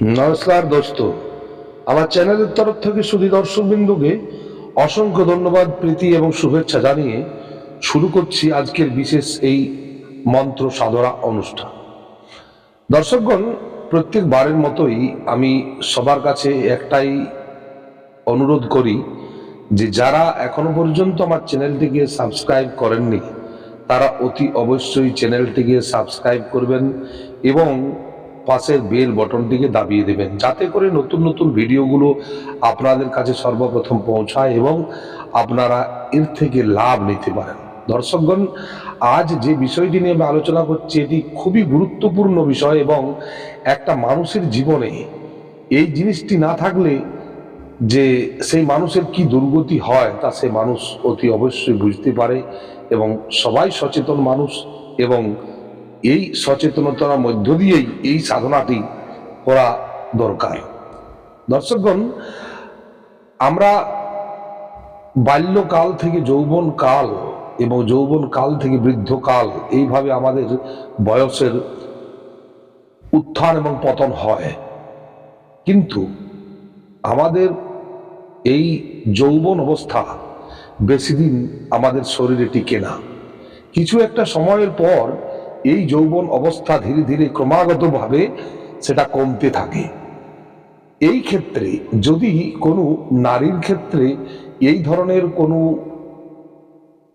নমস্কার দোস্ত। আমার চ্যানেলের তরফ থেকে শুধু দর্শকবিন্দুকে অসংখ্য ধন্যবাদ, প্রীতি এবং শুভেচ্ছা জানিয়ে শুরু করছি আজকের বিশেষ এই মন্ত্র সাধনা অনুষ্ঠান। দর্শকগণ, প্রত্যেকবারের মতোই আমি সবার কাছে একটাই অনুরোধ করি যে যারা এখনও পর্যন্ত আমার চ্যানেলটিকে সাবস্ক্রাইব করেননি, তারা অতি অবশ্যই চ্যানেলটিকে সাবস্ক্রাইব করবেন এবং পাশের বেল বটনটিকে দাবিয়ে দেবেন। যাতে করে নতুন নতুন ভিডিওগুলো আপনাদের কাছে সর্বপ্রথম পৌঁছায় এবং আপনারা এর থেকে লাভ নিতে পারেন। দর্শকগণ, আজ যে বিষয়টি নিয়ে আমি আলোচনা করছি, এটি খুবই গুরুত্বপূর্ণ বিষয় এবং একটা মানুষের জীবনে এই জিনিসটি না থাকলে যে সেই মানুষের কি দুর্গতি হয়, তা সে মানুষ অতি অবশ্যই বুঝতে পারে এবং সবাই সচেতন মানুষ এবং এই সচেতনতার মধ্য দিয়েই এই সাধনাটি করা দরকার। দর্শকগণ, আমরা বাল্যকাল থেকে যৌবন কাল এবং যৌবন কাল থেকে বৃদ্ধকাল এইভাবে আমাদের বয়সের উত্থান এবং পতন হয়। কিন্তু আমাদের এই যৌবন অবস্থা বেশি দিন আমাদের শরীরে টিকে না। কিছু একটা সময়ের পর এই যৌবন অবস্থা ধীরে ধীরে ক্রমাগতভাবে সেটা কমতে থাকে। এই ক্ষেত্রে যদি কোনো নারীর ক্ষেত্রে এই ধরনের কোনো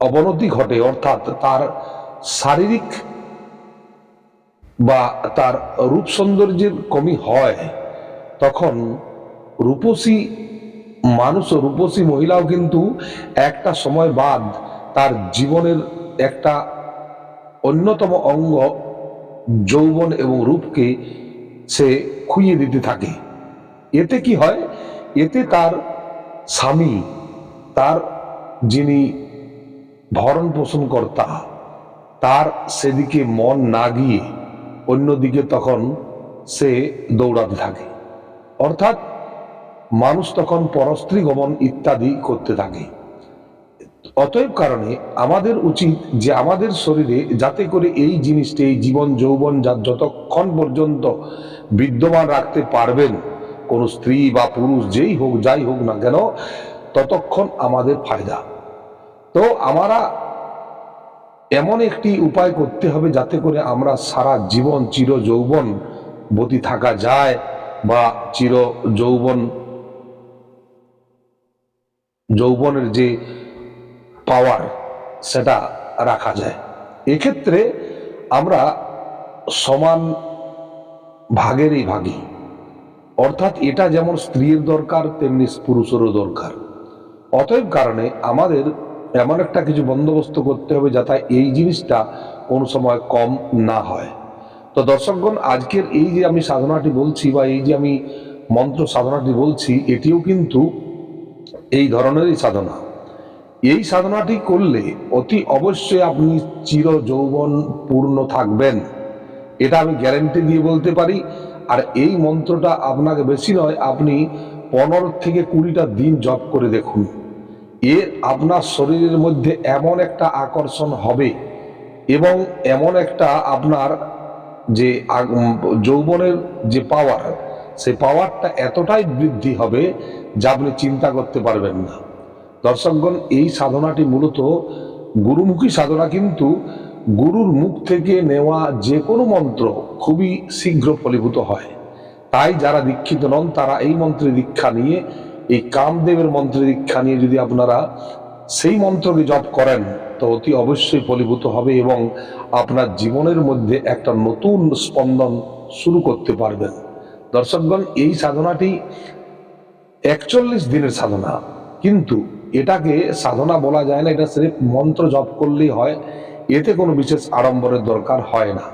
অবনতি ঘটে, অর্থাৎ তার শারীরিক বা তার রূপ সৌন্দর্যের কমি হয়, তখন রূপসী মানুষ রূপসী মহিলাও কিন্তু একটা সময় বাদ তার জীবনের একটা অন্যতম অঙ্গ যৌবন এবং রূপকে সে খুইয়ে দিতে থাকে। এতে কি হয়? এতে তার স্বামী, তার যিনি ভরণ পোষণ কর্তা, তার সেদিকে মন না গিয়ে অন্যদিকে তখন সে দৌড়াতে থাকে। অর্থাৎ মানুষ তখন পরস্ত্রী গমন ইত্যাদি করতে থাকে। অতএব কারণে আমাদের উচিত যে আমাদের শরীরে যাতে করে এই জিনিসটি, এই জীবন যৌবন যা যতক্ষণ পর্যন্ত বিদ্যমান রাখতে পারবেন, কোনো স্ত্রী বা পুরুষ যেই হোক, যাই হোক না কেন, ততক্ষণ আমাদের ফায়দা। তো আমরা এমন একটি উপায় করতে হবে যাতে করে আমরা সারা জীবন চির যৌবন বতী থাকা যায় বা চির যৌবন, যৌবনের যে পাওয়ার সেটা রাখা যায়। এক্ষেত্রে আমরা সমান ভাগেরই ভাগি। অর্থাৎ এটা যেমন স্ত্রীর দরকার, তেমনি পুরুষেরও দরকার। অতএব কারণে আমাদের এমন একটা কিছু বন্দোবস্ত করতে হবে যাতে এই জিনিসটা কোনো সময় কম না হয়। তো দর্শকগণ, আজকের এই যে আমি সাধনাটি বলছি বা এই যে আমি মন্ত্র সাধনাটি বলছি, এটিও কিন্তু এই ধরনেরই সাধনা। এই সাধনাটি করলে অতি অবশ্যই আপনি চির যৌবন পূর্ণ থাকবেন। এটা আমি গ্যারেন্টি দিয়ে বলতে পারি। আর এই মন্ত্রটা আপনাকে বেশি নয়, আপনি পনেরো থেকে কুড়িটা দিন জপ করে দেখুন। এ আপনার শরীরের মধ্যে এমন একটা আকর্ষণ হবে এবং এমন একটা আপনার যে যৌবনের যে পাওয়ার সে পাওয়ারটা এতটাই বৃদ্ধি হবে যা আপনি চিন্তা করতে পারবেন না। দর্শকগণ, এই সাধনাটি মূলত গুরুমুখী সাধনা, কিন্তু গুরুর মুখ থেকে নেওয়া যে কোনো মন্ত্র খুবই শীঘ্র ফলীভূত হয়। তাই যারা দীক্ষিত নন, তারা এই মন্ত্রে দীক্ষা নিয়ে, এই কামদেবের মন্ত্রে দীক্ষা নিয়ে যদি আপনারা সেই মন্ত্রকে জপ করেন, তো অতি অবশ্যই ফলীভূত হবে এবং আপনার জীবনের মধ্যে একটা নতুন স্পন্দন শুরু করতে পারবেন। দর্শকগণ, এই সাধনাটি একচল্লিশ দিনের সাধনা, কিন্তু এটাকে সাধনা বলা যায় না, এটা সির্ফ মন্ত্র জপ করলেই হয়। এতে কোনো বিশেষ আড়ম্বরের দরকার হয় না।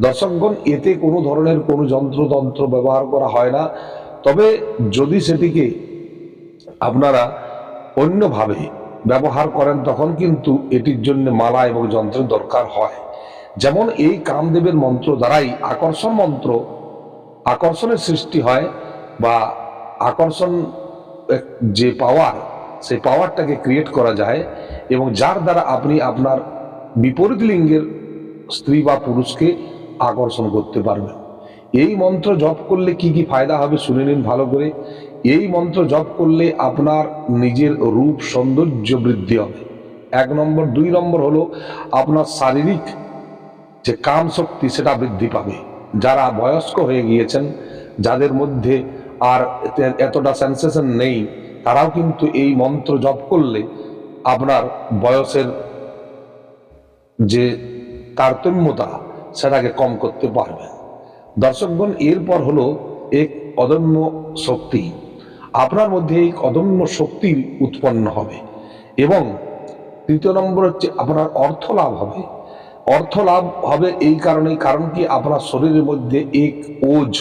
দর্শকগণ, এতে কোনো ধরনের কোনো যন্ত্রতন্ত্র ব্যবহার করা হয় না। তবে যদি সেটিকে আপনারা অন্যভাবে ব্যবহার করেন, তখন কিন্তু এটির জন্য মালা এবং যন্ত্রের দরকার হয়। যেমন এই কামদেবের মন্ত্র দ্বারাই আকর্ষণ মন্ত্র আকর্ষণের সৃষ্টি হয় বা আকর্ষণ যে পাওয়ার সেই পাওয়ারটাকে ক্রিয়েট করা যায় এবং যার দ্বারা আপনি আপনার বিপরীত লিঙ্গের স্ত্রী বা পুরুষকে আকর্ষণ করতে পারবেন। এই মন্ত্র জপ করলে কি কি ফায়দা হবে শুনে নিন ভালো করে। এই মন্ত্র জপ করলে আপনার নিজের রূপ সৌন্দর্য বৃদ্ধি হবে। এক নম্বর, দুই নম্বর হলো আপনার শারীরিক যে কাম শক্তি সেটা বৃদ্ধি পাবে। যারা বয়স্ক হয়ে গিয়েছেন, যাদের মধ্যে আর এতটা সেন্সেশন নেই তারাও কিন্তু এই মন্ত্র জপ করলে আপনার বয়সের যে তারতম্যতা, সেটাকে কম করতে পারবে দর্শকগণ এরপর হলো এক অদম্য শক্তি। আপনার মধ্যে এই অদম্য শক্তি উৎপন্ন হবে এবং তৃতীয় নম্বর হচ্ছে আপনার অর্থ লাভ হবে। অর্থ লাভ হবে এই কারণেই, কারণ কি আপনার শরীরের মধ্যে এক ওজ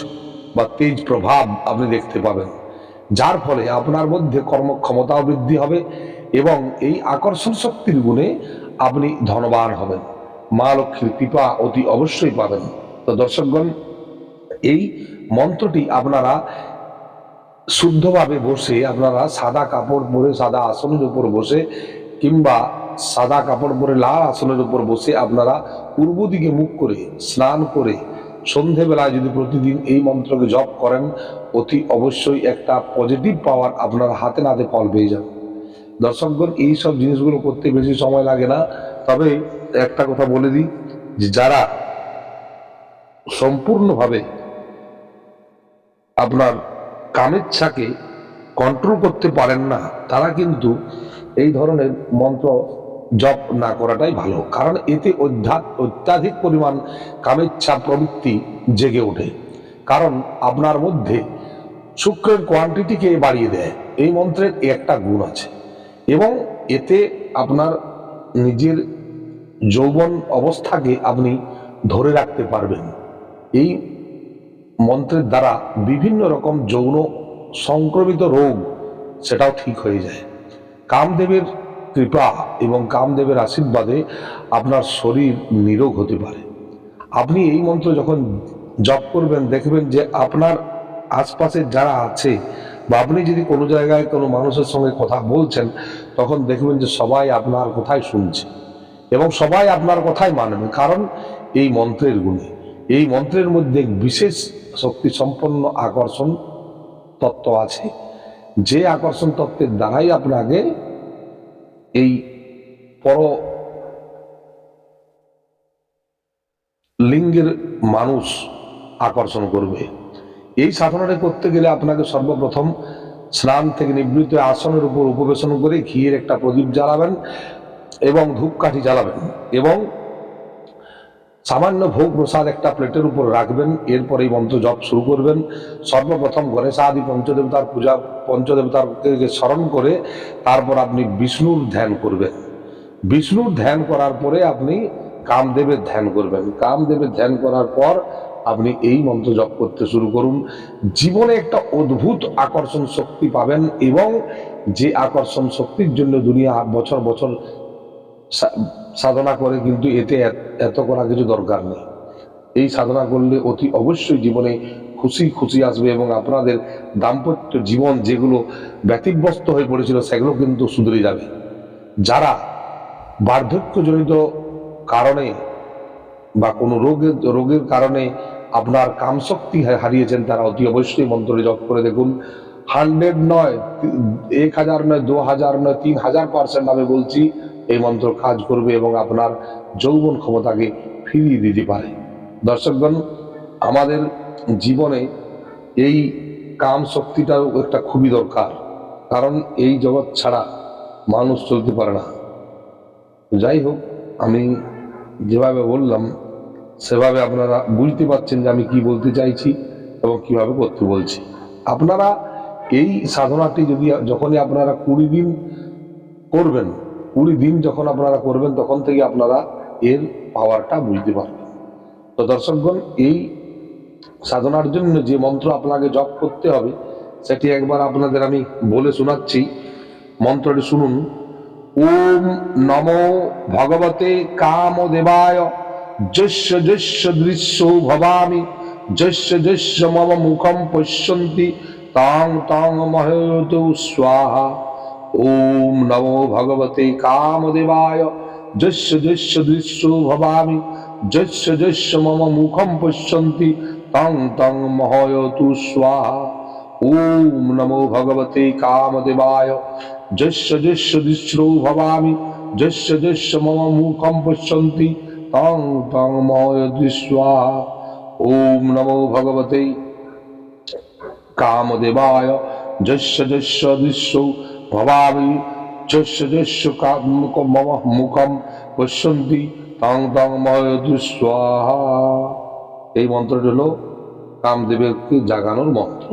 বা তেজ প্রভাব আপনি দেখতে পাবেন। যার ফলে আপনার মধ্যে কর্মক্ষমতাও বৃদ্ধি হবে এবং এই আকর্ষণ শক্তির গুণে আপনি ধনবান হবেন। মা লক্ষ্মীর কৃপা অতি অবশ্যই পাবেন। তো দর্শকগণ, এই মন্ত্রটি আপনারা শুদ্ধভাবে বসে, আপনারা সাদা কাপড় পরে, সাদা আসনের উপর বসে কিংবা সাদা কাপড় পরে, লাল আসনের উপর বসে আপনারা পূর্ব দিকে মুখ করে, স্নান করে সন্ধেবেলায় যদি প্রতিদিন এই মন্ত্রকে জপ করেন, অতি অবশ্যই একটা পজিটিভ পাওয়ার আপনার হাতে নাতে ফল পেয়ে যাবে। দর্শকগণ এই সব জিনিসগুলো করতে বেশি সময় লাগে না। তবে একটা কথা বলে দিই, যে যারা সম্পূর্ণভাবে আপনার কামেচ্ছাকে কন্ট্রোল করতে পারেন না, তারা কিন্তু এই ধরনের মন্ত্র জপ না করাটাই ভালো। কারণ এতে অত্যাধিক পরিমাণ কামেচ্ছা প্রবৃত্তি জেগে ওঠে। কারণ আপনার মধ্যে শুক্রের কোয়ান্টিটিকে বাড়িয়ে দেয়। এই মন্ত্রের একটা গুণ আছে। এবং এতে আপনার নিজের যৌবন অবস্থাকে আপনি ধরে রাখতে পারবেন। এই মন্ত্রের দ্বারা বিভিন্ন রকম যৌন সংক্রমিত রোগ সেটাও ঠিক হয়ে যায়। কামদেবের কৃপা এবং কামদেবের আশীর্বাদে আপনার শরীর নিরোগ হতে পারে। আপনি এই মন্ত্র যখন জপ করবেন, দেখবেন যে আপনার আশপাশে যারা আছে বা আপনি যদি কোনো জায়গায় কোনো মানুষের সঙ্গে কথা বলছেন, তখন দেখবেন যে সবাই আপনার কথাই শুনছে এবং সবাই আপনার কথাই মানবে কারণ এই মন্ত্রের গুণে, এই মন্ত্রের মধ্যে বিশেষ শক্তি সম্পন্ন আকর্ষণ তত্ত্ব আছে। যে আকর্ষণ তত্ত্বের দ্বারাই আপনাকে এই পর লিঙ্গের মানুষ আকর্ষণ করবে। এই সাধনাটা করতে গেলে আপনাকে সর্বপ্রথম স্নান থেকে নিবৃত্ত আসনের উপর উপবেশন করে ঘিয়ের একটা প্রদীপ জ্বালাবেন এবং ধূপকাঠি জ্বালাবেন এবং সামান্য ভোগ প্রসাদ একটা প্লেটের উপর রাখবেন এরপর এই মন্ত্র জপ শুরু করবেন। সর্বপ্রথম গণেশ আদি পঞ্চদেবতার পূজা, পঞ্চদেবতাকে স্মরণ করে, তারপর আপনি বিষ্ণুর ধ্যান করবেন। বিষ্ণুর ধ্যান করার পরে আপনি কামদেবের ধ্যান করবেন। কামদেবের ধ্যান করার পর আপনি এই মন্ত্র জপ করতে শুরু করুন। জীবনে একটা অদ্ভুত আকর্ষণ শক্তি পাবেন এবং যে আকর্ষণ শক্তির জন্য দুনিয়া বছর বছর সাধনা করে কিন্তু এতে এত- করা কিছু দরকার নেই। এই সাধনা করলে অতি অবশ্যই জীবনে খুশি খুশি আসবে এবং আপনাদের দাম্পত্য জীবন যেগুলো ব্যতিব্যস্ত হয়ে পড়েছিল সেগুলো কিন্তু সুধরে যাবে। যারা বার্ধক্যজনিত কারণে বা কোনো রোগের রোগের কারণে আপনার কামশক্তি হারিয়েছেন, তারা অতি অবশ্যই মন্ত্রে জপ করে দেখুন। হান্ড্রেড নয় এক হাজার নয়, দু হাজার নয়, তিন হাজার পার্সেন্ট আমি বলছি এই মন্ত্র কাজ করবে এবং আপনার যৌবন ক্ষমতাকে ফিরিয়ে দিতে পারে। দর্শকগণ, আমাদের জীবনে এই কাম শক্তিটাও একটা খুবই দরকার, কারণ এই জগৎ ছাড়া মানুষ চলতে পারে না। যাই হোক, আমি যেভাবে বললাম, সেভাবে আপনারা বুঝতে পারছেন যে আমি কি বলতে চাইছি এবং কীভাবে করতে বলছি। আপনারা এই সাধনাটি যদি যখনই আপনারা কুড়ি দিন করবেন কুড়ি দিন যখন আপনারা করবেন, তখন থেকে আপনারা এর পাওয়ারটা বুঝতে পারবেন। তো দর্শকগণ, এই সাধনার জন্য যে মন্ত্র আপনাকে জপ করতে হবে, সেটি একবার আপনাদের আমি বলে শোনাচ্ছি। মন্ত্রটি শুনুন। ওম নমো ভগবতে কামদেবায়। যস্য যস্য দৃশ্য ভবামি। যস্য যস্য মম মুখম পশ্যন্তি। তাং তাং মহতু স্বাহা। ওম নমো ভগবতে কামদেবায়। যস্য যস্য দৃশ্য ভবামি। যস্য যস্য মম মুখম পশ্যন্তি। তং তং, মহয়তু স্বাহা। ওম নমো ভগবতে কামদেবায়। যস্য যস্য দিশ্রৌ ভবামি। যস্য যস্য মম মুখম পশ্যন্তি। তং তং, মহয়তু স্বাহা। ওম নমো ভগবতে কামদেবায়। যস্য যস্য দৃশ্যৌ ভবামি যস্য মুখম পশ্যন্তি তং তং ময়তু স্বাহা এই মন্ত্রটি হলো কামদেবকে জাগানোর মন্ত্র।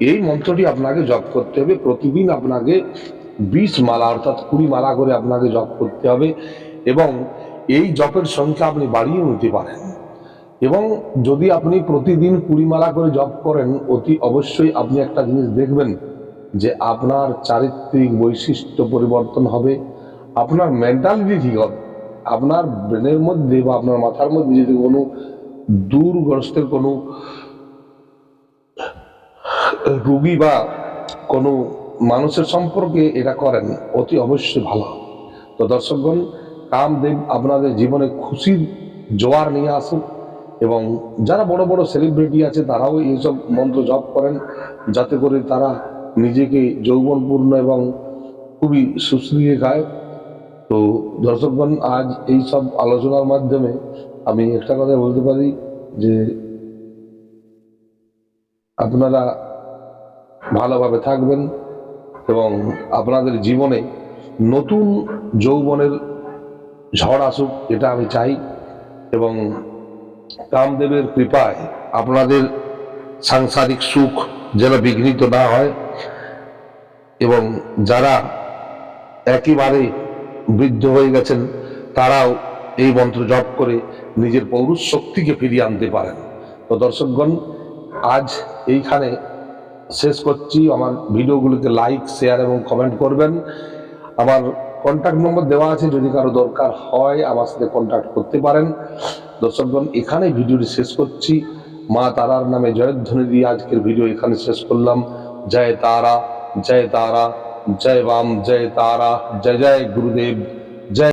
এই মন্ত্রটি আপনাকে জপ করতে হবে। প্রতিদিন আপনাকে বিশ মালা অর্থাৎ কুড়ি মালা করে আপনাকে জপ করতে হবে এবং এই জপের সংখ্যা আপনি বাড়িয়ে নিতে পারেন। এবং যদি আপনি প্রতিদিন কুড়ি মালা করে জপ করেন, অতি অবশ্যই আপনি একটা জিনিস দেখবেন আপনার চারিত্রিক বৈশিষ্ট্য পরিবর্তন হবে, আপনার মেন্টালিটি ঠিক হবে, আপনার ব্রেনের মধ্যে বা আপনার মাথার মধ্যে যদি কোনো দূরগ্রস্তের কোনো রুগী বা কোনো মানুষের সম্পর্কে এটা করেন, অতি অবশ্যই ভালো। তো দর্শকগণ, কামদেব আপনাদের জীবনে খুশির জোয়ার নিয়ে আসুন এবং যারা বড় বড় সেলিব্রিটি আছে, তারাও এইসব মন্ত্র জপ করেন, যাতে করে তারা নিজেকে যৌবনপূর্ণ এবং খুবই সুশ্রী খায়। তো দর্শকগণ, আজ এই সব আলোচনার মাধ্যমে আমি একটা কথা বলতে পারি যে, আপনারা ভালোভাবে থাকবেন এবং আপনাদের জীবনে নতুন যৌবনের ঝড় আসুক, এটা আমি চাই এবং কামদেবের কৃপায় আপনাদের সাংসারিক সুখ যেন বিঘ্নিত না হয়। এবং যারা একেবারে বৃদ্ধ হয়ে গেছেন, তারাও এই মন্ত্র জপ করে নিজের পৌরুষ শক্তিকে ফিরিয়ে আনতে পারেন। তো দর্শকগণ, আজ এইখানে শেষ করছি। আমার ভিডিওগুলোকে লাইক শেয়ার এবং কমেন্ট করবেন। আমার কন্ট্যাক্ট নম্বর দেওয়া আছে, যদি কারও দরকার হয় আমার সাথে কন্ট্যাক্ট করতে পারেন। দর্শকগণ এখানে ভিডিওটি শেষ করছি। মা তারার নামে জয়ধ্বনি দিয়ে আজকের ভিডিও এখানে শেষ করলাম। জয় তারা। জয় তারা জয় বাম জয় তারা জয় জয় গুরুদেব